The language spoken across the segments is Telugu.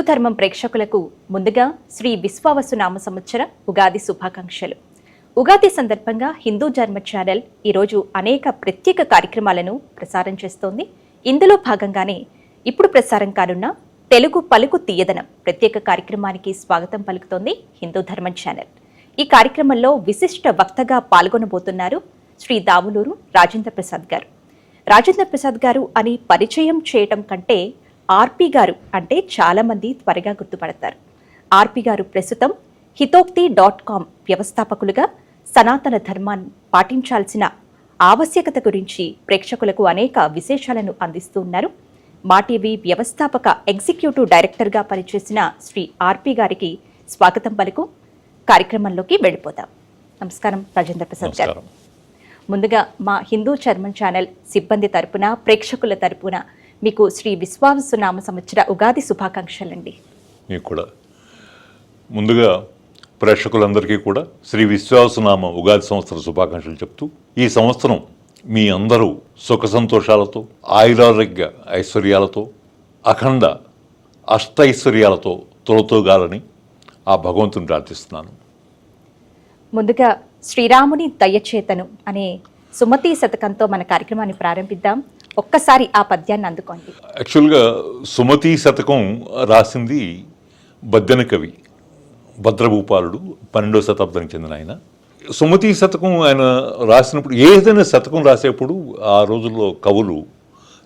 హిందూ ధర్మం ప్రేక్షకులకు ముందుగా శ్రీ విశ్వావసు నామ సంవత్సర ఉగాది శుభాకాంక్షలు. ఉగాది సందర్భంగా హిందూ ధర్మ ఛానల్ ఈరోజు అనేక ప్రత్యేక కార్యక్రమాలను ప్రసారం చేస్తోంది. ఇందులో భాగంగానే ఇప్పుడు ప్రసారం కానున్న తెలుగు పలుకు తీయదనం ప్రత్యేక కార్యక్రమానికి స్వాగతం పలుకుతోంది హిందూ ధర్మం ఛానల్. ఈ కార్యక్రమంలో విశిష్ట వక్తగా పాల్గొనబోతున్నారు శ్రీ దావులూరు రాజేంద్ర ప్రసాద్ గారు. రాజేంద్ర ప్రసాద్ గారు అని పరిచయం చేయటం కంటే ఆర్పి గారు అంటే చాలామంది త్వరగా గుర్తుపడతారు. ఆర్పి గారు ప్రస్తుతం హితోక్తి డాట్ కామ్ వ్యవస్థాపకులుగా సనాతన ధర్మాన్ని పాటించాల్సిన ఆవశ్యకత గురించి ప్రేక్షకులకు అనేక విశేషాలను అందిస్తూ ఉన్నారు. మా టీవీ వ్యవస్థాపక ఎగ్జిక్యూటివ్ డైరెక్టర్గా పనిచేసిన శ్రీ ఆర్పి గారికి స్వాగతం పలుకు. కార్యక్రమంలోకి వెళ్ళిపోతాం. నమస్కారం రాజేంద్ర ప్రసాద్ గారు. ముందుగా మా హిందూ చర్మన్ ఛానల్ సిబ్బంది తరపున ప్రేక్షకుల తరపున మీకు శ్రీ విశ్వావసు నామ సంవత్సర ఉగాది శుభాకాంక్షలండి. మీకు కూడా. ముందుగా ప్రేక్షకులందరికీ కూడా శ్రీ విశ్వాసనామ ఉగాది సంవత్సర శుభాకాంక్షలు చెప్తూ ఈ సంవత్సరం మీ అందరూ సుఖ సంతోషాలతో ఆయురారోగ్య ఐశ్వర్యాలతో అఖండ అష్టైశ్వర్యాలతో తొలతోగాలని ఆ భగవంతుని ప్రార్థిస్తున్నాను. ముందుగా శ్రీరాముని దయచేతను అనే సుమతి శతకంతో మన కార్యక్రమాన్ని ప్రారంభిద్దాం. ఒక్కసారి ఆ పద్యాన్ని అందుకోండి. యాక్చువల్గా సుమతి శతకం రాసింది బద్దెన కవి భద్రభూపాలుడు పన్నెండవ శతాబ్దానికి చెందిన ఆయన. సుమతి శతకం ఆయన రాసినప్పుడు ఏదైనా శతకం రాసేప్పుడు ఆ రోజుల్లో కవులు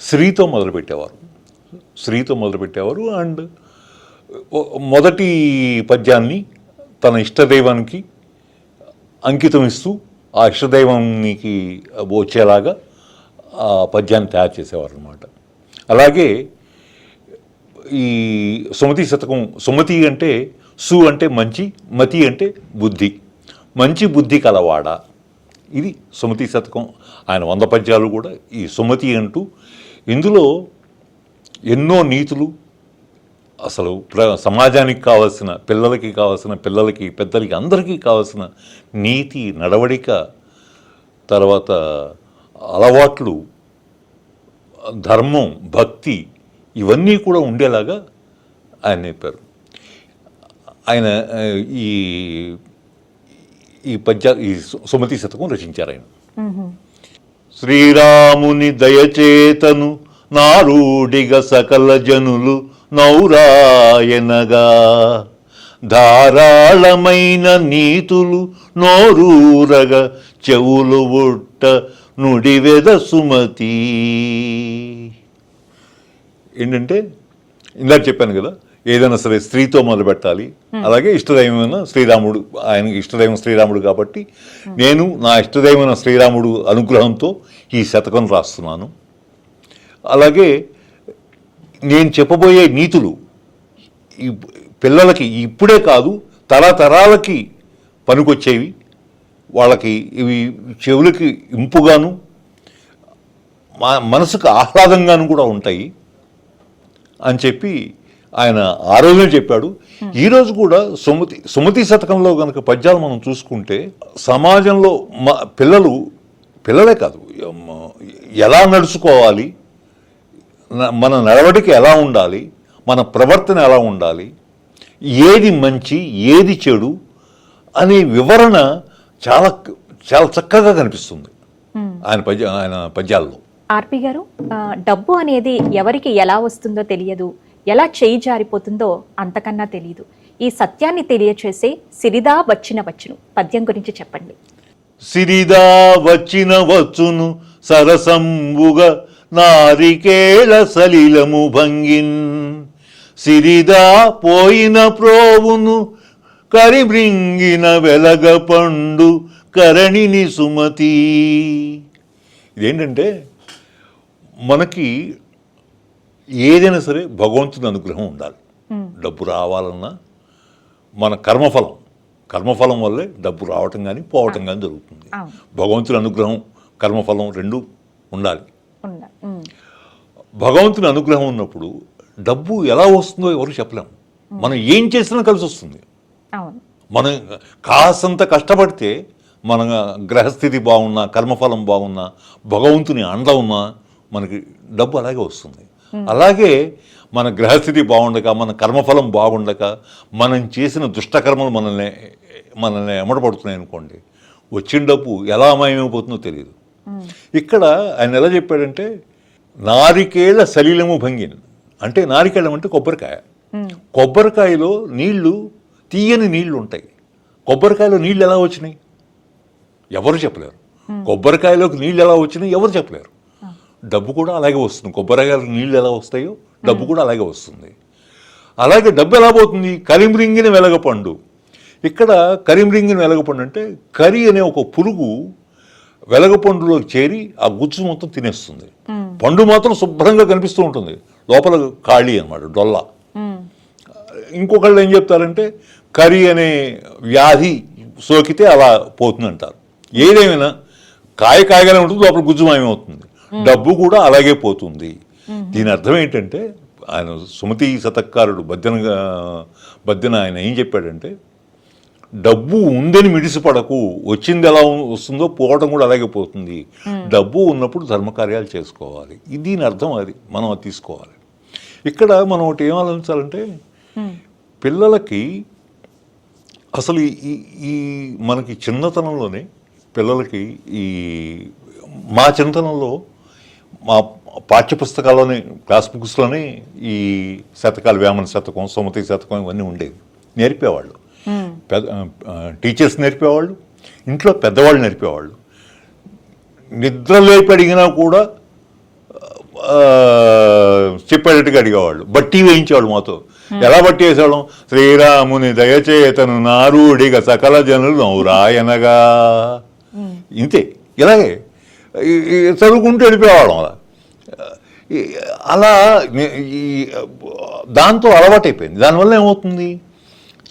శ్రీతో మొదలుపెట్టేవారు. శ్రీతో మొదలుపెట్టేవారు అండ్ మొదటి పద్యాన్ని తన ఇష్టదైవానికి అంకితం ఇస్తూ ఆ ఇష్టదైవానికి వచ్చేలాగా ఆ పద్యాన్ని తయారు చేసేవారు అనమాట అలాగే ఈ సుమతి శతకం సుమతి అంటే సు అంటే మంచి మతి అంటే బుద్ధి. మంచి బుద్ధి కలవాడ. ఇది సుమతి శతకం. ఆయన వంద పద్యాలు కూడా ఈ సుమతి అంటూ ఇందులో ఎన్నో నీతులు అసలు ప్ర సమాజానికి కావాల్సిన పిల్లలకి కావాల్సిన పిల్లలకి పెద్దలకి అందరికీ కావాల్సిన నీతి నడవడిక తర్వాత అలవాట్లు ధర్మం భక్తి ఇవన్నీ కూడా ఉండేలాగా ఆయన చెప్పారు. ఆయన ఈ ఈ పద్య ఈ సుమతి శతకం రచించారు ఆయన. శ్రీరాముని దయచేతను నారుడిగ సకల జనులు నౌరాయనగా. ధారాళమైన నీతులు నోరూరగ చెవులు ఉట్ట నుడివెద సుమతి. ఏంటంటే ఇందాక చెప్పాను కదా ఏదైనా సరే స్త్రీతో మొదలు పెట్టాలి. అలాగే ఇష్టదైవమైన శ్రీరాముడు ఆయనకి ఇష్టదైవం శ్రీరాముడు కాబట్టి నేను నా ఇష్టదైవమైన శ్రీరాముడు అనుగ్రహంతో ఈ శతకం రాస్తున్నాను. అలాగే నేను చెప్పబోయే నీతులు ఈ పిల్లలకి ఇప్పుడే కాదు తరతరాలకి పనికొచ్చేవి. వాళ్ళకి ఇవి చెవులకి ఇంపుగాను మా మనసుకు ఆహ్లాదంగాను కూడా ఉంటాయి అని చెప్పి ఆయన ఆ రోజునే చెప్పాడు ఈరోజు కూడా సుమతి సుమతి శతకంలో కనుక పద్యాలు మనం చూసుకుంటే సమాజంలో మా పిల్లలు పిల్లలే కాదు ఎలా నడుచుకోవాలి మన నడవడిక ఎలా ఉండాలి మన ప్రవర్తన ఎలా ఉండాలి ఏది మంచి ఏది చెడు అనే వివరణ చాలా చాలా చక్కగా కనిపిస్తుంది. ఆయన పద్య ఆయన పద్యాల్లో. ఆర్పి గారు డబ్బు అనేది ఎవరికి ఎలా వస్తుందో తెలియదు. ఎలా చేయి జారిపోతుందో అంతకన్నా తెలియదు ఈ సత్యాన్ని తెలియచేసే సిరిదా వచ్చిన వచ్చును. పద్యం గురించి చెప్పండి. సిరిదా వచ్చిన వచ్చును సరసంబుగ నారికేళ సలిలము భంగిన్. సిరిదా పోయిన ప్రోవును కరిబ్రింగిన వెలగ పండు కరణిని సుమతి. ఇదేంటంటే మనకి ఏదైనా సరే భగవంతుని అనుగ్రహం ఉండాలి. డబ్బు రావాలన్నా మన కర్మఫలం కర్మఫలం వల్లే డబ్బు రావటం కానీ పోవటం కానీ జరుగుతుంది. భగవంతుని అనుగ్రహం కర్మఫలం రెండు ఉండాలి. భగవంతుని అనుగ్రహం ఉన్నప్పుడు డబ్బు ఎలా వస్తుందో ఎవరు చెప్పలేము మనం ఏం చేసినా కలిసి వస్తుంది మనం కాసంత కష్టపడితే మన గ్రహస్థితి బాగున్నా కర్మఫలం బాగున్నా భగవంతుని అండ ఉన్నా మనకి డబ్బు అలాగే వస్తుంది. అలాగే మన గ్రహస్థితి బాగుండక మన కర్మఫలం బాగుండక మనం చేసిన దుష్టకర్మలు మనల్ని మనల్ని ఎమడపడుతున్నాయి అనుకోండి వచ్చిన డబ్బు ఎలా అమాయమైపోతుందో తెలియదు. ఇక్కడ ఆయన ఎలా చెప్పాడంటే నారికేళ సలీలము భంగిన్ అంటే నారికేళం అంటే కొబ్బరికాయ. కొబ్బరికాయలో నీళ్ళు తీయని నీళ్ళు ఉంటాయి కొబ్బరికాయలో నీళ్ళు ఎలా వచ్చినాయి? ఎవరు చెప్పలేరు. కొబ్బరికాయలోకి నీళ్ళు ఎలా వచ్చినాయి? ఎవరు చెప్పలేరు. డబ్బు కూడా అలాగే వస్తుంది. కొబ్బరికాయలకు నీళ్ళు ఎలా వస్తాయో? డబ్బు కూడా అలాగే వస్తుంది. అలాగే డబ్బు ఎలా పోతుంది? కరిమ్రింగిన వెలగపండు. ఇక్కడ కరిమ్రింగిన వెలగపండు అంటే కరి అనే ఒక పురుగు వెలగపండులోకి చేరి ఆ గుజ్జు మొత్తం తినేస్తుంది. పండు మాత్రం శుభ్రంగా కనిపిస్తూ ఉంటుంది. లోపల ఖాళీ అన్నమాట డొల్ల. ఇంకొకళ్ళు ఏం చెప్తారంటే కరి అనే వ్యాధి సోకితే అలా పోతుంది అంటారు ఏదేమైనా కాయ కాయగానే ఉంటుంది లోపల గుజ్జు మాయమవుతుంది డబ్బు కూడా అలాగే పోతుంది. దీని అర్థం ఏంటంటే ఆయన సుమతి శతకారుడు బద్దెనగా బద్దెన ఆయన ఏం చెప్పాడంటే డబ్బు ఉందని మిడిసిపడకు వచ్చింది ఎలా వస్తుందో పోవడం కూడా అలాగే పోతుంది. డబ్బు ఉన్నప్పుడు ధర్మకార్యాలు చేసుకోవాలి. ఇది దీని అర్థం అది మనం అది తీసుకోవాలి. ఇక్కడ మనం ఒకటి ఏం ఆలోచించాలంటే పిల్లలకి అసలు ఈ- ఈ మనకి చిన్నతనంలోనే పిల్లలకి ఈ మా చిన్నతనంలో మా పాఠ్యపుస్తకాల్లోనే క్లాస్ బుక్స్లోనే ఈ శతకాలు వేమన శతకం సుమతి శతకం ఇవన్నీ ఉండేవి. నేర్పేవాళ్ళు. పెద్ద టీచర్స్ నేర్పేవాళ్ళు. ఇంట్లో పెద్దవాళ్ళు నేర్పేవాళ్ళు. నిద్ర లేపి అడిగినా కూడా చెప్పేటట్టుగా అడిగేవాళ్ళు. బట్టి వేయించేవాళ్ళు మాతో. ఎలా బట్టి వేసేవాళ్ళం? శ్రీరాముని దయచేతను నారుడిగా సకల జనులు నౌరాయనగా. ఇంతే. ఇలాగే. చదువుకుంటూ వెళ్ళిపోయేవాళ్ళం అలా. అలా దాంతో అలవాటైపోయింది దానివల్ల ఏమవుతుంది?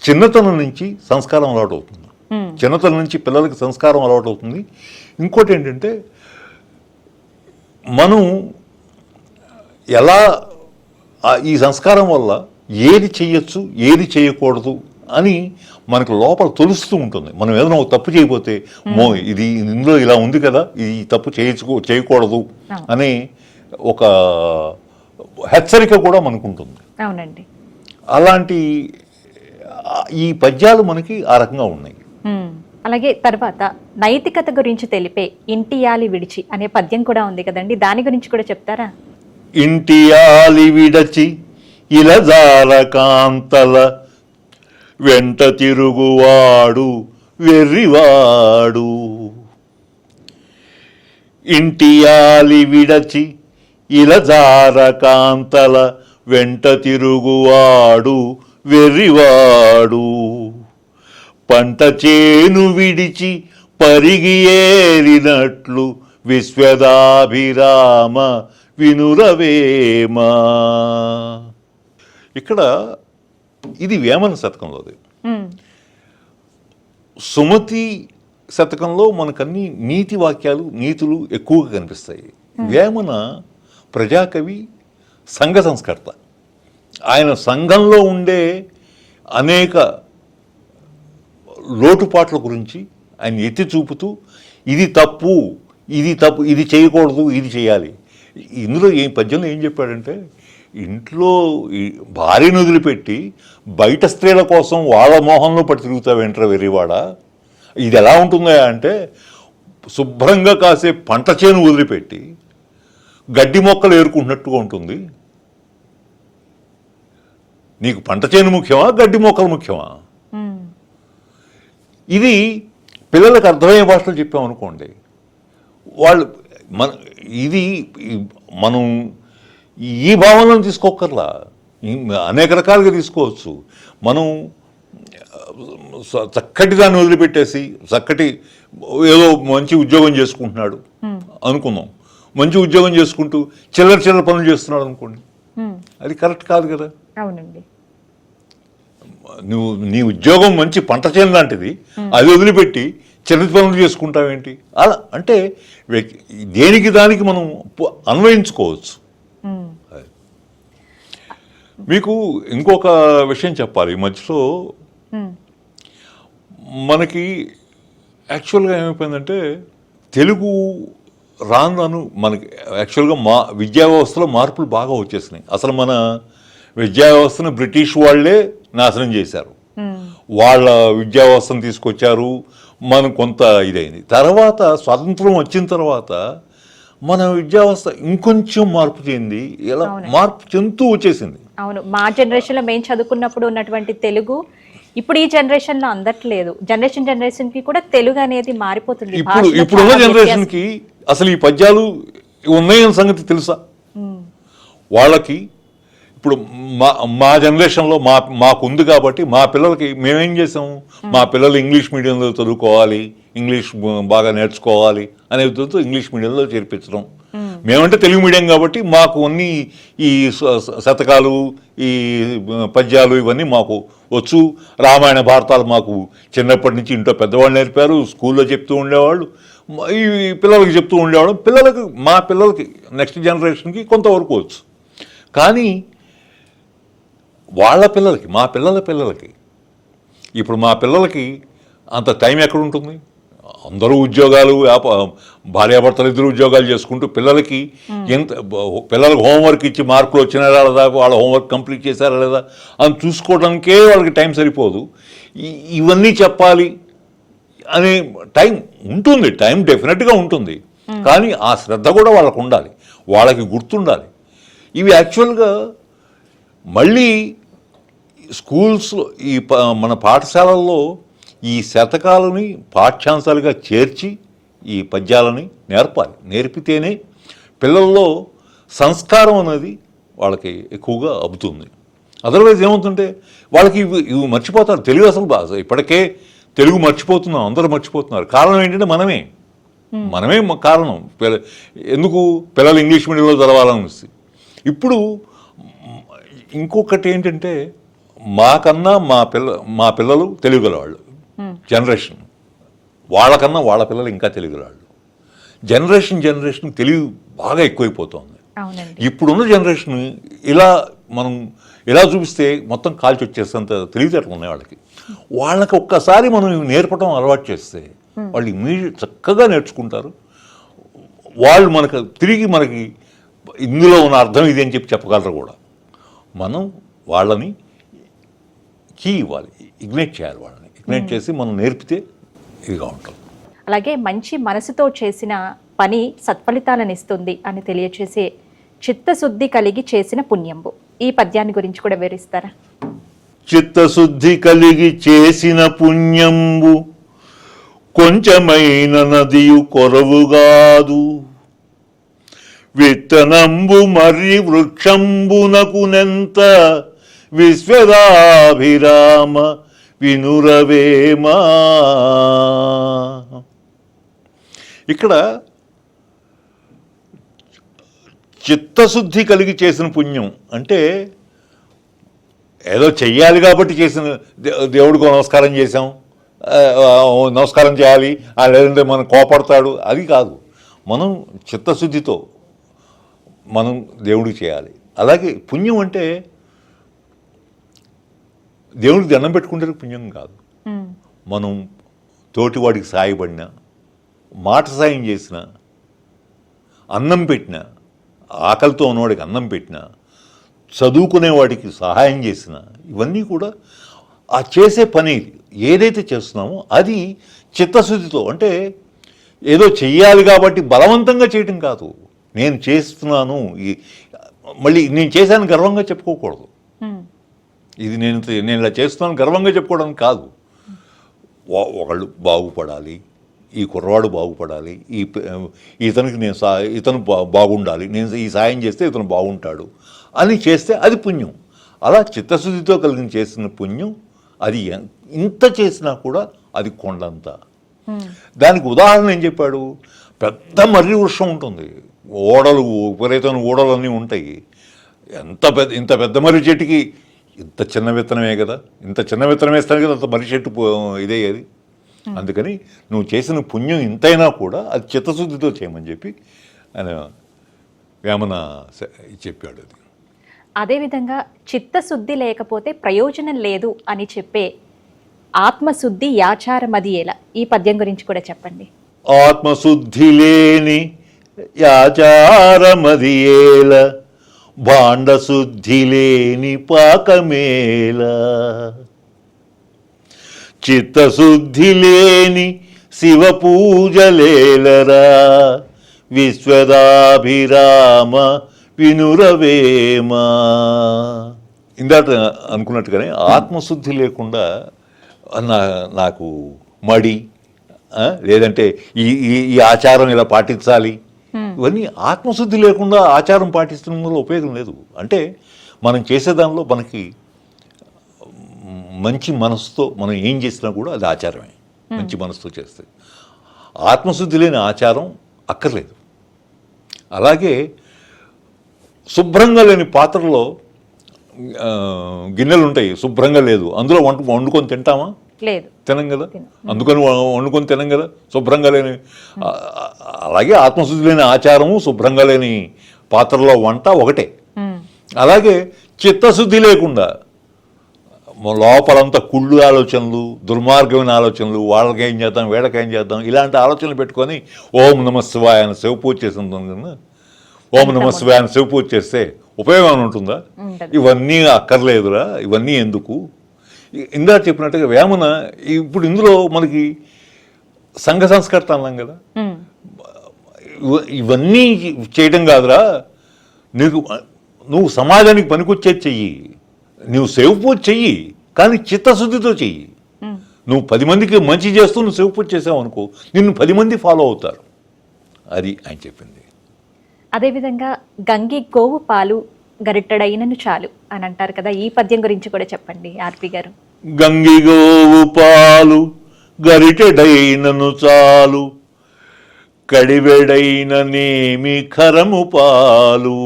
చిన్నతనం నుంచి సంస్కారం అలవాటు అవుతుంది. చిన్నతనం నుంచి పిల్లలకి సంస్కారం అలవాటు అవుతుంది. ఇంకోటి ఏంటంటే మనం ఎలా ఈ సంస్కారం వల్ల ఏది చేయొచ్చు ఏది చేయకూడదు అని మనకు లోపల తెలుస్తూ ఉంటుంది. మనం ఏదైనా ఒక తప్పు చేయకపోతే మో ఇది ఇందులో ఇలా ఉంది కదా ఈ తప్పు చేయచుకో చేయకూడదు అనే ఒక హెచ్చరిక కూడా మనకు ఉంటుంది అవునండి. అలాంటి ఈ పద్యాలు మనకి ఆ రకంగా ఉన్నాయి. అలాగే తర్వాత నైతికత గురించి తెలిపే ఇంటియాలి విడిచి అనే పద్యం కూడా ఉంది కదండి. దాని గురించి కూడా చెప్తారా? ఇంటియాలి విడచి ఇలజాల కాంతల వెంట తిరుగువాడు వెర్రివాడు. ఇంటియాలి విడచి ఇలజార కాంతల వెంట తిరుగువాడు వెర్రివాడు. పంట చేను విడిచి పరిగి ఏరినట్లు విశ్వదాభిరామ వినురవేమా? ఇక్కడ ఇది వేమన శతకంలోది. సుమతి శతకంలో మనకన్ని నీతి వాక్యాలు నీతులు ఎక్కువగా కనిపిస్తాయి. వేమన ప్రజాకవి సంఘ సంస్కర్త. ఆయన సంఘంలో ఉండే అనేక లోటుపాట్ల గురించి ఆయన ఎత్తి చూపుతూ ఇది తప్పు ఇది తప్పు ఇది చేయకూడదు ఇది చేయాలి. ఇందులో ఏం పద్యంలో ఏం చెప్పాడంటే ఇంట్లో ఈ భార్యను వదిలిపెట్టి బయట స్త్రీల కోసం వాళ్ళ మోహంలో పడి తిరుగుతావు వెంట్ర వెర్రివాడా? ఇది ఎలా ఉంటుందా అంటే శుభ్రంగా కాసే పంట చేను వదిలిపెట్టి గడ్డి మొక్కలు ఏరుకుంటున్నట్టుగా ఉంటుంది. నీకు పంట చేను ముఖ్యమా గడ్డి మొక్కలు ముఖ్యమా. ఇది పిల్లలకు అర్థమయ్యే భాషలో చెప్పామనుకోండి వాళ్ళు మన ఇది మనం ఈ భావనను తీసుకోకర్లా అనేక రకాలుగా తీసుకోవచ్చు. మనం చక్కటి దాన్ని వదిలిపెట్టేసి చక్కటి ఏదో మంచి ఉద్యోగం చేసుకుంటున్నాడు అనుకుందాం. మంచి ఉద్యోగం చేసుకుంటూ చిల్లర చిల్లర పనులు చేస్తున్నాడు అనుకోండి. అది కరెక్ట్ కాదు కదా. అవునండి. నువ్వు నీ ఉద్యోగం మంచి పంట చేను లాంటిది. అది వదిలిపెట్టి చిన్న పనులు చేసుకుంటావేంటి? అలా అంటే దేనికి దానికి మనం అన్వయించుకోవచ్చు. మీకు ఇంకొక విషయం చెప్పాలి ఈ మధ్యలో. మనకి యాక్చువల్గా ఏమైపోయిందంటే తెలుగు రాను రాను మనకి యాక్చువల్గా మా విద్యా వ్యవస్థలో మార్పులు బాగా వచ్చేసినాయి. అసలు మన విద్యా వ్యవస్థను బ్రిటిష్ వాళ్ళే నాశనం చేశారు. వాళ్ళ విద్యా వ్యవస్థను తీసుకొచ్చారు. మనం కొంత ఇదైంది. తర్వాత స్వాతంత్రం వచ్చిన తర్వాత మన విద్యా వ్యవస్థ ఇంకొంచెం మార్పు చెంది ఇలా మార్పు చెందుతూ వచ్చేసింది. అవును. మా జనరేషన్లో మేము చదువుకున్నప్పుడు ఉన్నటువంటి తెలుగు ఇప్పుడు ఈ జనరేషన్లో అందట్లేదు. జనరేషన్ జనరేషన్కి కూడా తెలుగు అనేది మారిపోతుంది. ఇప్పుడు ఇప్పుడున్న జనరేషన్కి అసలు ఈ పద్యాలు ఉన్నాయన్న సంగతి తెలుసా? వాళ్ళకి ఇప్పుడు మా మా జనరేషన్లో మా మాకు ఉంది కాబట్టి మా పిల్లలకి మేమేం చేసాము? మా పిల్లలు ఇంగ్లీష్ మీడియంలో చదువుకోవాలి ఇంగ్లీష్ బాగా నేర్చుకోవాలి అనే ఉద్దేశంతో ఇంగ్లీష్ మీడియంలో చేర్పించడం. మేమంటే తెలుగు మీడియం కాబట్టి మాకు అన్ని ఈ శతకాలు ఈ పద్యాలు ఇవన్నీ మాకు వచ్చు. రామాయణ భారతాలు మాకు చిన్నప్పటి నుంచి ఇంట్లో పెద్దవాళ్ళు నేర్పారు స్కూల్లో చెప్తూ ఉండేవాళ్ళు ఈ పిల్లలకి చెప్తూ ఉండేవాళ్ళు. పిల్లలకి మా పిల్లలకి నెక్స్ట్ జనరేషన్కి కొంతవరకు వచ్చు. కానీ వాళ్ళ పిల్లలకి మా పిల్లల పిల్లలకి. ఇప్పుడు మా పిల్లలకి అంత టైం ఎక్కడ ఉంటుంది అందరూ ఉద్యోగాలు భార్యాభర్తలు ఇద్దరు ఉద్యోగాలు చేసుకుంటూ పిల్లలకి ఎంత పిల్లలకు హోంవర్క్ ఇచ్చి మార్కులు వచ్చినారా లేదా వాళ్ళ హోంవర్క్ కంప్లీట్ చేశారా లేదా? అని చూసుకోవడానికే వాళ్ళకి టైం సరిపోదు. ఇవన్నీ చెప్పాలి అనే టైం ఉంటుంది. టైం డెఫినెట్గా ఉంటుంది. కానీ ఆ శ్రద్ధ కూడా వాళ్ళకు ఉండాలి. వాళ్ళకి గుర్తుండాలి. ఇవి యాక్చువల్గా మళ్ళీ స్కూల్స్ ఈ మన పాఠశాలల్లో ఈ శతకాలని పాఠ్యాంశాలుగా చేర్చి ఈ పద్యాలని నేర్పాలి. నేర్పితేనే పిల్లల్లో సంస్కారం అనేది వాళ్ళకి ఎక్కువగా అబ్బుతుంది. అదర్వైజ్ ఏమవుతుంటే వాళ్ళకి ఇవి ఇవి మర్చిపోతారు. తెలుగు అసలు భాష ఇప్పటికే తెలుగు మర్చిపోతున్నాం. అందరూ మర్చిపోతున్నారు. కారణం ఏంటంటే మనమే. మనమే కారణం. పిల్ల ఎందుకు పిల్లలు ఇంగ్లీష్ మీడియంలో చదవాలనిపిస్తుంది? ఇప్పుడు ఇంకొకటి ఏంటంటే మాకన్నా మా పిల్ల మా పిల్లలు తెలుగు వాళ్ళు జనరేషన్ వాళ్ళకన్నా వాళ్ళ పిల్లలు ఇంకా తెలుగు వాళ్ళు జనరేషన్ జనరేషన్ తెలుగు బాగా ఎక్కువైపోతుంది. ఇప్పుడున్న జనరేషన్ ఇలా మనం ఇలా చూపిస్తే మొత్తం కాల్చి వచ్చేసేంత తెలివితేటలు ఉన్నాయి వాళ్ళకి. వాళ్ళకి ఒక్కసారి మనం నేర్పడం అలవాటు చేస్తే వాళ్ళు ఇమీడియట్ చక్కగా నేర్చుకుంటారు. వాళ్ళు మనకు తిరిగి మనకి ఇందులో ఉన్న అర్థం ఇది అని చెప్పి చెప్పగలరు కూడా. మనం వాళ్ళని కీ ఇవ్వాలి ఇగ్నైట్ చేయాలి వాళ్ళని. ఇగ్నైట్ చేసి మనం నేర్పితే ఇదిగా ఉంటాం అలాగే మంచి మనసుతో చేసిన పని సత్ఫలితాలను ఇస్తుంది అని తెలియచేసే చిత్తశుద్ధి కలిగి చేసిన పుణ్యంబు. ఈ పద్యాన్ని గురించి కూడా వివరిస్తారా? చిత్తశుద్ధి కలిగి చేసిన పుణ్యంబు కొంచెమైన నదియు కొరవుగాదు విత్తనంబు మరి వృక్షంబునకునెంత విశ్వదాభిరామ వినురవేమా ఇక్కడ చిత్తశుద్ధి కలిగి చేసిన పుణ్యం అంటే ఏదో చెయ్యాలి కాబట్టి చేసిన దే- దేవుడికి నమస్కారం చేసాం నమస్కారం చేయాలి. ఆ, లేదంటే మనం కోపడతాడు. అది కాదు. మనం చిత్తశుద్ధితో మనం దేవుడికి చేయాలి. అలాగే పుణ్యం అంటే దేవుడికి దండం పెట్టుకుంటే పుణ్యం కాదు. మనం తోటివాడికి సాయపడిన మాట సాయం చేసిన అన్నం పెట్టిన ఆకలితో ఉన్నవాడికి అన్నం పెట్టిన చదువుకునేవాడికి సహాయం చేసిన ఇవన్నీ కూడా ఆ చేసే పని ఏదైతే చేస్తున్నామో అది చిత్తశుద్ధితో అంటే ఏదో చెయ్యాలి కాబట్టి బలవంతంగా చేయటం కాదు. నేను చేస్తున్నాను మళ్ళీ నేను చేశాను గర్వంగా చెప్పుకోకూడదు. ఇది నేను నేను ఇలా చేస్తున్నాను గర్వంగా చెప్పుకోవడానికి కాదు. ఒకళ్ళు బాగుపడాలి ఈ కుర్రవాడు బాగుపడాలి ఈ ఇతనికి నేను సా ఇతను బాగుండాలి నేను ఈ సాయం చేస్తే ఇతను బాగుంటాడు అని చేస్తే అది పుణ్యం. అలా చిత్తశుద్ధితో కలిగిన చేసిన పుణ్యం అది ఇంత చేసినా కూడా అది కొండంత. దానికి ఉదాహరణ ఏం చెప్పాడు? పెద్ద మర్రి వృక్షం ఉంటుంది. ఓడలు విపరీతమైన ఓడలన్నీ ఉంటాయి. ఎంత పెద్ద ఇంత పెద్ద మర్రి చెట్టుకి ఇంత చిన్న విత్తనమే కదా. ఇంత చిన్న విత్తనం వేస్తాను కదా అంత మర్రి చెట్టు పో- ఇదయ్యేది అందుకని నువ్వు చేసిన పుణ్యం ఇంతైనా కూడా అది చిత్తశుద్ధితో చేయమని చెప్పి ఆయన వేమన చెప్పాడు అది. అదేవిధంగా చిత్తశుద్ధి లేకపోతే ప్రయోజనం లేదు అని చెప్పే ఆత్మశుద్ధి యాచారమది ఎలా? ఈ పద్యం గురించి కూడా చెప్పండి. ఆత్మశుద్ధి లేని యాచారమది ఏల భాండశుద్ధి లేని పాకమేలా చిత్తశుద్ధి లేని శివ పూజలేలరా విశ్వదాభిరామ వినురవేమా. ఇందాక అనుకున్నట్టుగానే ఆత్మశుద్ధి లేకుండా నా నాకు మడి లేదంటే ఈ ఈ ఈ ఆచారం ఇలా పాటించాలి? ఇవన్నీ ఆత్మశుద్ధి లేకుండా ఆచారం పాటించడం వల్ల ఉపయోగం లేదు. అంటే మనం చేసే దానిలో మనకి మంచి మనసుతో మనం ఏం చేసినా కూడా అది ఆచారమే. మంచి మనసుతో చేస్తే. ఆత్మశుద్ధి లేని ఆచారం అక్కర్లేదు. అలాగే శుభ్రంగా లేని పాత్రలో గిన్నెలు ఉంటాయి. శుభ్రంగా లేదు. అందులో వంట వండుకొని తింటామా? లేదు. తినం కదా అందుకని వండుకొని తినం కదా శుభ్రంగా లేని అలాగే ఆత్మశుద్ధి లేని ఆచారము శుభ్రంగా లేని పాత్రలో వంట ఒకటే. అలాగే చిత్తశుద్ధి లేకుండా లోపలంతా కుళ్ళు ఆలోచనలు దుర్మార్గమైన ఆలోచనలు వాళ్ళకి ఏం చేద్దాం వీళ్ళకి ఏం చేద్దాం ఇలాంటి ఆలోచనలు పెట్టుకొని ఓం నమ శివాయ అని శివ పూజ చేసి ఉంటుంది కదా ఓం నమ శివాయ అని శివ పూజ చేస్తే ఉపయోగం ఉంటుందా. ఇవన్నీ అక్కర్లేదురా ఇవన్నీ ఎందుకు? ఇ- ఇందాక చెప్పినట్టుగా వేమన ఇప్పుడు ఇందులో మనకి సంఘ సంస్కర్త అన్నాం కదా. ఇవన్నీ చేయడం కాదురా. నీకు నువ్వు సమాజానికి పనికొచ్చేది చెయ్యి. నువ్వు సేవ పూజ చెయ్యి కానీ చిత్తశుద్ధితో చెయ్యి. నువ్వు పది మందికి మంచి చేస్తూ నువ్వు సేవ పూజ చేసావు అనుకో నిన్ను పది మంది ఫాలో అవుతారు. అది ఆయన చెప్పింది. అదేవిధంగా గంగి గోవు పాలు గరిట్టడైనను చాలు అని అంటారు కదా ఈ పద్యం గురించి కూడా చెప్పండి ఆర్పి గారు. గంగిగోవు పాలు గరిటెడైనను చాలు. కడివెడైన నేమి ఖరము పాలు.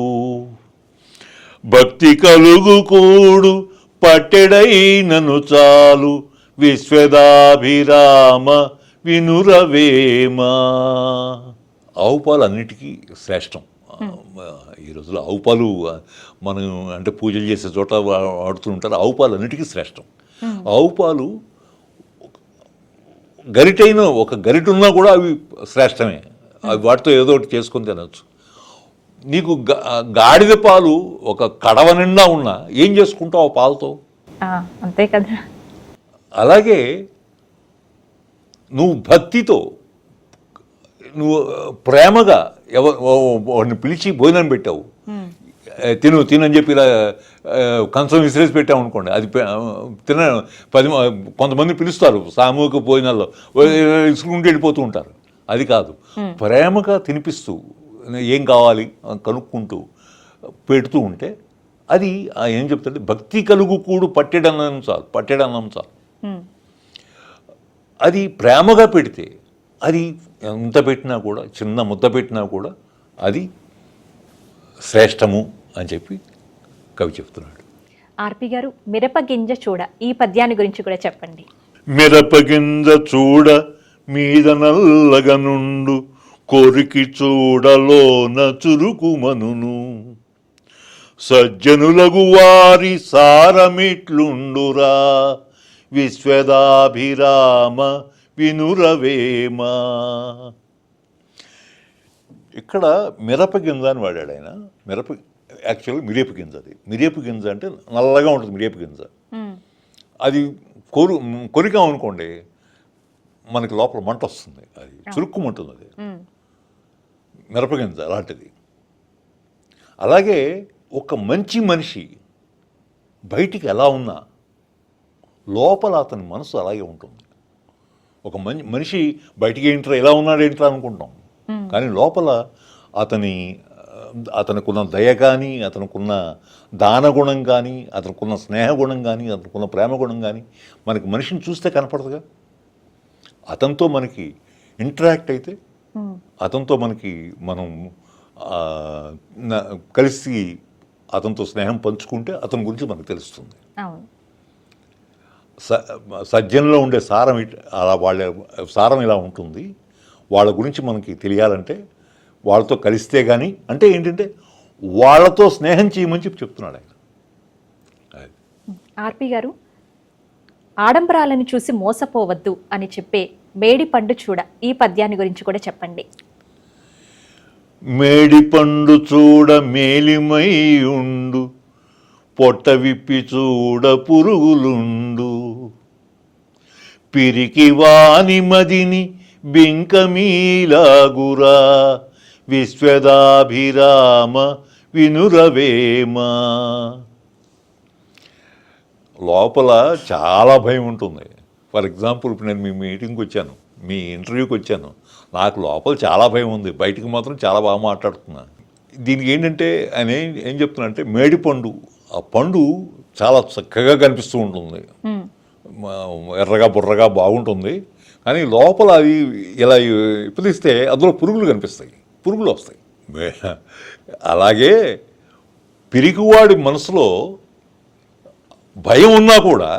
భక్తి కలుగు కూడు పట్టెడైనను చాలు. విశ్వదాభిరామ వినురవేమా. ఆవు పాలు అన్నిటికీ శ్రేష్టం ఈ రోజుల్లో ఆవు పాలు మనం అంటే పూజలు చేసే చోట వాడుతూ ఉంటారు. ఆవు పాలు అన్నిటికీ శ్రేష్టం. ఆవు పాలు గరిటైన ఒక గరిట ఉన్నా కూడా అవి శ్రేష్టమే. అవి వాటితో ఏదో ఒకటి చేసుకొని తినచ్చు. నీకు గాడిద పాలు ఒక కడవ నిండా ఉన్నా ఏం చేసుకుంటావు ఆ పాలతో? అంతే కదా. అలాగే నువ్వు భక్తితో నువ్వు ప్రేమగా ఎవ ఓ- వాడిని పిలిచి భోజనం పెట్టావు. తిను తినని చెప్పి ఇలా కంచం విసిరేసి పెట్టాము అనుకోండి. అది తిన పది కొంతమంది పిలుస్తారు సామూహిక భోజనాల్లో. ఇసుకుంటూ వెళ్ళిపోతూ ఉంటారు. అది కాదు. ప్రేమగా తినిపిస్తూ ఏం కావాలి కనుక్కుంటూ పెడుతూ ఉంటే అది ఏం చెప్తాడు భక్తి కలుగు కూడు పట్టెడన్నం చాలు పట్టెడన్నం చాలు. అది ప్రేమగా పెడితే అది ఎంత పెట్టినా కూడా చిన్న ముద్ద పెట్టినా కూడా అది శ్రేష్టము. అని చెప్పి కవి చెప్తున్నాడు. ఆర్పి గారు మిరప గింజ చూడ ఈ పద్యాన్ని గురించి కూడా చెప్పండి. మిరపగింజ చూడ మీద నల్లగనుండు కొరికి చూడలోన చురుకుమనును. సజ్జనులగు వారి సారమిట్లుండురా విశ్వదాభిరామ వినురవేమా. ఇక్కడ మిరప గింజ అని వాడాడు ఆయన. మిరప యాక్చువల్గా మిరియపు గింజ అది. మిరియపు గింజ అంటే నల్లగా ఉంటుంది మిరియపు గింజ. అది కొరు కొరికాం అనుకోండి మనకి లోపల మంట వస్తుంది అది. చురుక్కుమంటుంది అది మిరపగింజ అలాంటిది. అలాగే ఒక మంచి మనిషి బయటికి ఎలా ఉన్నా లోపల అతని మనసు అలాగే ఉంటుంది. ఒక మంచి మనిషి బయటికి ఏంట్రా ఎలా ఉన్నాడు ఏంట్రా అనుకుంటాం కానీ లోపల అతని అతనికున్న దయ కానీ అతనికున్న దాన గుణం కానీ అతనికున్న స్నేహ గుణం కానీ అతనికున్న ప్రేమ గుణం కానీ మనకి మనిషిని చూస్తే కనపడదుగా? అతనితో మనకి ఇంటరాక్ట్ అయితే అతనితో మనకి మనం కలిసి అతనితో స్నేహం పంచుకుంటే అతని గురించి మనకు తెలుస్తుంది. స సజ్జనంలో ఉండే సారం అలా వాళ్ళ సారం ఇలా ఉంటుంది. వాళ్ళ గురించి మనకి తెలియాలంటే వాళ్ళతో కలిస్తే కానీ అంటే ఏంటంటే వాళ్ళతో స్నేహం చేయమని చెప్పి చెప్తున్నాడు ఆయన. ఆర్పి గారు ఆడంబరాలను చూసి మోసపోవద్దు అని చెప్పే మేడి పండు చూడ ఈ పద్యాన్ని గురించి కూడా చెప్పండి. మేడిపండు చూడ మేలిమై ఉండు పొట్ట విప్పి చూడ పురుగులుండు. పిరికి వాని మదిని బింకమీలాగురా విశ్వదాభిరామ వినురవేమా. లోపల చాలా భయం ఉంటుంది. ఫర్ ఎగ్జాంపుల్ ఇప్పుడు నేను మీ మీటింగ్కి వచ్చాను మీ ఇంటర్వ్యూకి వచ్చాను. నాకు లోపల చాలా భయం ఉంది. బయటికి మాత్రం చాలా బాగా మాట్లాడుతున్నాను దీనికి ఏంటంటే ఆయన ఏం ఏం చెప్తున్నా మేడి పండు. ఆ పండు చాలా చక్కగా కనిపిస్తూ ఉంటుంది. ఎర్రగా బుర్రగా బాగుంటుంది. కానీ లోపల అది ఇలా ఇప్పదిస్తే అందులో పురుగులు కనిపిస్తాయి. పురుగులు వస్తాయి అలాగే పిరికివాడి మనసులో భయం ఉన్నా కూడా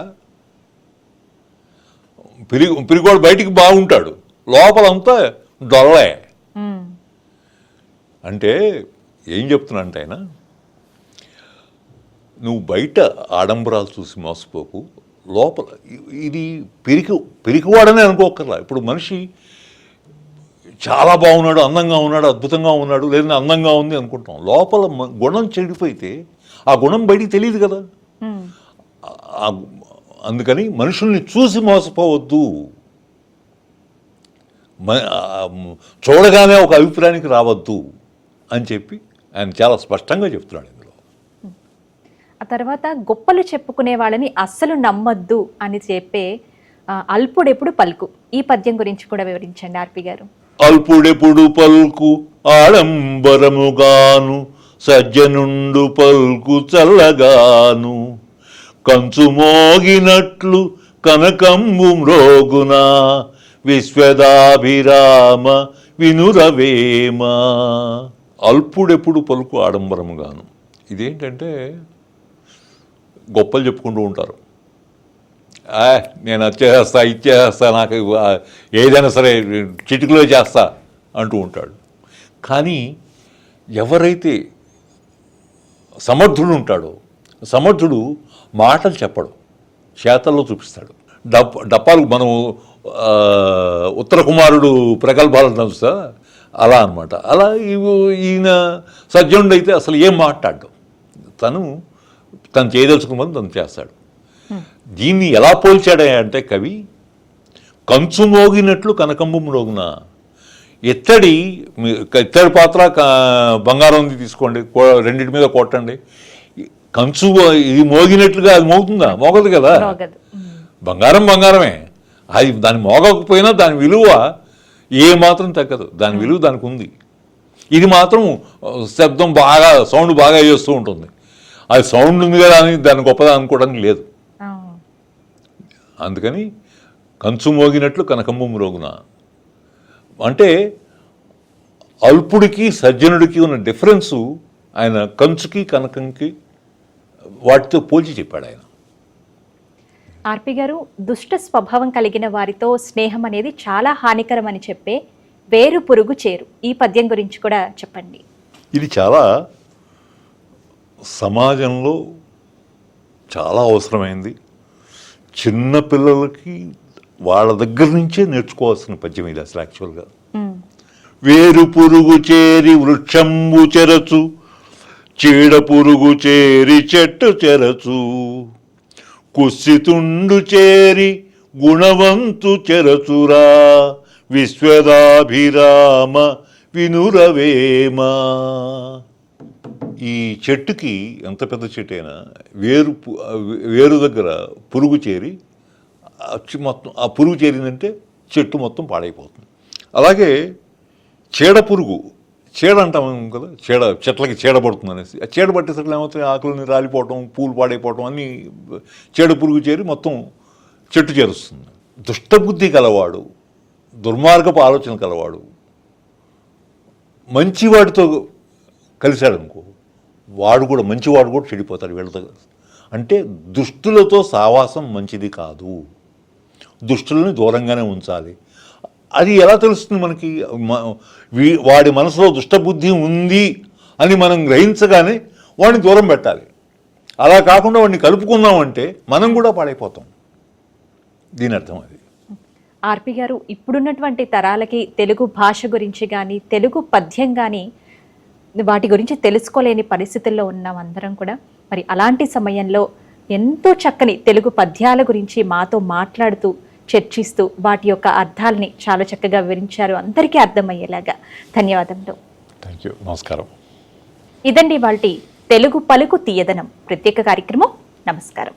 పిరిగి పిరిగివాడు బయటికి బాగుంటాడు. లోపలంతా డొల్లే. అంటే ఏం చెప్తున్నా అంటే ఆయన నువ్వు బయట ఆడంబరాలు చూసి మోసపోకు. లోపల ఇది పిరికి పిరికివాడనే అనుకోకర్లా. ఇప్పుడు మనిషి చాలా బాగున్నాడు అందంగా ఉన్నాడు అద్భుతంగా ఉన్నాడు లేదంటే అందంగా ఉంది అనుకుంటాం. లోపల గుణం చెడిపోయితే ఆ గుణం బయటికి తెలియదు కదా. అందుకని మనుషుల్ని చూసి మోసపోవద్దు. చూడగానే ఒక అభిప్రాయానికి రావద్దు అని చెప్పి ఆయన చాలా స్పష్టంగా చెప్తున్నాడు ఇందులో. ఆ తర్వాత గొప్పలు చెప్పుకునే వాళ్ళని అస్సలు నమ్మొద్దు అని చెప్పే అల్పుడెప్పుడు పలుకు. ఈ పద్యం గురించి కూడా వివరించండి ఆర్పి గారు. అల్పుడెప్పుడు పల్కు ఆడంబరముగాను సజ్జనుండు పల్కు చల్లగాను. కంచు మోగినట్లు కనకంబు మ్రోగున విశ్వదాభిరామ వినురవేమ. అల్పుడెప్పుడు పలుకు ఆడంబరముగాను. ఇదేంటంటే గొప్పలు చెప్పుకుంటూ ఉంటారు. నేను వచ్చేస్తా ఇచ్చేస్తా నాకు ఏదైనా సరే చిటికలో చేస్తా అంటూ ఉంటాడు. కానీ ఎవరైతే సమర్థుడు ఉంటాడో సమర్థుడు మాటలు చెప్పడు చేతల్లో చూపిస్తాడు. డప్ డప్పాలు మనం ఉత్తర కుమారుడు ప్రగల్భాలు నడుస్తా అలా అన్నమాట. అలా ఈయన సజ్జనుడు అయితే అసలు ఏం మాట్లాడు తను తను చేయదలుచుకున్న తను చేస్తాడు. దీన్ని ఎలా పోల్చాడే అంటే కవి కంచు మోగినట్లు కనకంబు మ్రోగున ఎత్తడి ఎత్తడి పాత్ర బంగారంది తీసుకోండి రెండింటి మీద కొట్టండి. కంచు ఇది మోగినట్లుగా అది మోగుతుందా? మోగదు కదా? బంగారం బంగారమే. అది దాని మోగకపోయినా దాని విలువ ఏ మాత్రం తగ్గదు. దాని విలువ దానికి ఉంది. ఇది మాత్రం శబ్దం బాగా సౌండ్ బాగా చేస్తూ ఉంటుంది. అది సౌండ్ ఉంది కదా అని దాని గొప్పదా అనుకోవడానికి లేదు. అందుకని కంచు మోగినట్లు కనకంబు మ్రోగున అంటే అల్పుడికి సజ్జనుడికి ఉన్న డిఫరెన్సు ఆయన కంచుకి కనకంకి వాటితో పోల్చి చెప్పాడు ఆయన. ఆర్పి గారు దుష్ట స్వభావం కలిగిన వారితో స్నేహం అనేది చాలా హానికరం అని చెప్పే వేరు పురుగు చేరు. ఈ పద్యం గురించి కూడా చెప్పండి. ఇది చాలా సమాజంలో చాలా అవసరమైంది. చిన్న పిల్లలకి వాళ్ళ దగ్గర నుంచే నేర్చుకోవాల్సిన పద్యం ఇది అసలు యాక్చువల్గా వేరు పురుగు చేరి వృక్షంబు చెరచు చీడ పురుగు చేరి చెట్టు చెరచు కుస్సితుండు చేరి గుణవంతు చెరచురా విశ్వదాభిరామ వినురవేమా. ఈ చెట్టుకి ఎంత పెద్ద చెట్టు అయినా వేరు వేరు దగ్గర పురుగు చేరి మొత్తం ఆ పురుగు చేరిందంటే చెట్టు మొత్తం పాడైపోతుంది. అలాగే చీడ పురుగు చీడ అంటాం కదా చీడ చెట్లకి చీడ పడుతుంది అనేసి ఆ చీడ పట్టేసరికి ఏమవుతాయి? ఆకులని రాలిపోవటం పూలు పాడైపోవటం అన్నీ చీడ పురుగు చేరి మొత్తం చెట్టు చేరుస్తుంది. దుష్టబుద్ధి కలవాడు దుర్మార్గపు ఆలోచన కలవాడు మంచివాడితో కలిశాడు అనుకో వాడు కూడా మంచివాడు కూడా చెడిపోతాడు వీళ్ళతో అంటే దుష్టులతో సావాసం మంచిది కాదు. దుష్టులని దూరంగానే ఉంచాలి. అది ఎలా తెలుస్తుంది మనకి? వాడి మనసులో దుష్టబుద్ధి ఉంది అని మనం గ్రహించగానే వాడిని దూరం పెట్టాలి. అలా కాకుండా వాడిని కలుపుకుందామంటే మనం కూడా పాడైపోతాం. దీని అర్థం అది. ఆర్పి గారు ఇప్పుడున్నటువంటి తరాలకి తెలుగు భాష గురించి కానీ తెలుగు పద్యం కానీ వాటి గురించి తెలుసుకోలేని పరిస్థితుల్లో ఉన్నాం అందరం కూడా. మరి అలాంటి సమయంలో ఎంతో చక్కని తెలుగు పద్యాల గురించి మాతో మాట్లాడుతూ చర్చిస్తూ వాటి యొక్క అర్థాలని చాలా చక్కగా వివరించారు. అందరికీ అర్థమయ్యేలాగా ధన్యవాదములు. థ్యాంక్ యూ నమస్కారం. ఇదండి వాళ్ళ తెలుగు పలుకు తీయదనం ప్రత్యేక కార్యక్రమం. నమస్కారం.